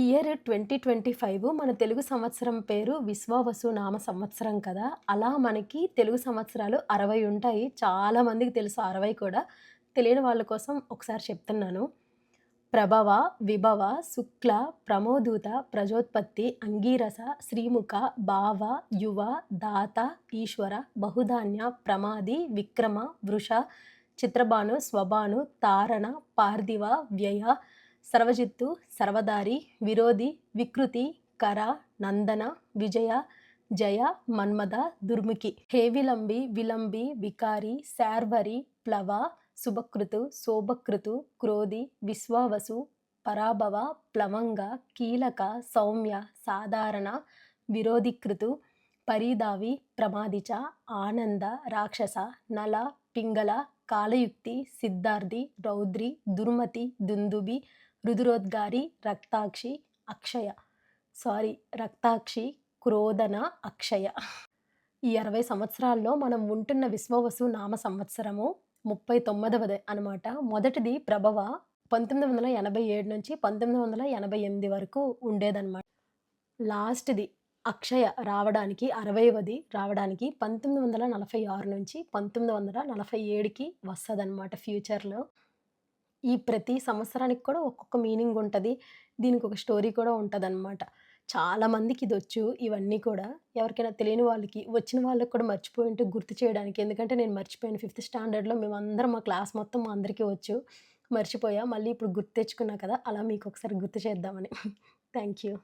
Year twenty twenty five మన తెలుగు సంవత్సరం పేరు విశ్వావసు నామ సంవత్సరం కదా. అలా మనకి తెలుగు సంవత్సరాలు అరవై ఉంటాయి. చాలామందికి తెలుసు అరవై కూడా. తెలియని వాళ్ళ కోసం ఒకసారి చెప్తున్నాను. ప్రభవ విభవ శుక్ల ప్రమోదూత ప్రజోత్పత్తి అంగీరస శ్రీముఖ భావ యువ దాత ఈశ్వర బహుధాన్య ప్రమాది విక్రమ వృష చిత్రబాను స్వభాను తారణ పార్థివ వ్యయ సర్వజిత్తు సర్వదారి విరోధి వికృతి కర నందన విజయ జయ మన్మద దుర్ముఖి. హేవిలంబి విలంబి వికారి శార్వరి ప్లవ శుభకృతు శోభకృతు క్రోధి విశ్వావసు పరాభవ ప్లవంగ కీలక సౌమ్య సాధారణ విరోధికృతు పరీదావి ప్రమాదిచ ఆనంద రాక్షస నల పింగళ కాలయుక్తి సిద్ధార్థి రౌద్రి దుర్మతి దుందుబి రుదురోద్గారి రక్తాక్షి అక్షయ. సారీ రక్తాక్షి క్రోధన అక్షయ. ఈ అరవై సంవత్సరాల్లో మనం ఉంటున్న విశ్వవసు నామ సంవత్సరము ముప్పై తొమ్మిదవది అనమాట మొదటిది ప్రభవ పంతొమ్మిది వందల ఎనభై ఏడు నుంచి పంతొమ్మిది వందల ఎనభై ఎనిమిది వరకు ఉండేదన్నమాట. లాస్ట్ది అక్షయ రావడానికి అరవైవది రావడానికి పంతొమ్మిది వందల నలభై ఆరు నుంచి పంతొమ్మిది వందల నలభై ఏడుకి వస్తుందన్నమాట ఫ్యూచర్లో. ఈ ప్రతి సంవత్సరానికి కూడా ఒక్కొక్క మీనింగ్ ఉంటుంది. దీనికి ఒక స్టోరీ కూడా ఉంటుందన్నమాట. చాలామందికి ఇది వచ్చు ఇవన్నీ కూడా. ఎవరికైనా తెలియని వాళ్ళకి వచ్చిన వాళ్ళకి కూడా మర్చిపోయింటే గుర్తు చేయడానికి. ఎందుకంటే నేను మర్చిపోయాను. ఫిఫ్త్ స్టాండర్డ్లో మేమందరం మా క్లాస్ మొత్తం మా అందరికీ వచ్చు. మర్చిపోయా. మళ్ళీ ఇప్పుడు గుర్తు తెచ్చుకున్నా కదా అలా మీకు ఒకసారి గుర్తు చేద్దామని. Thank you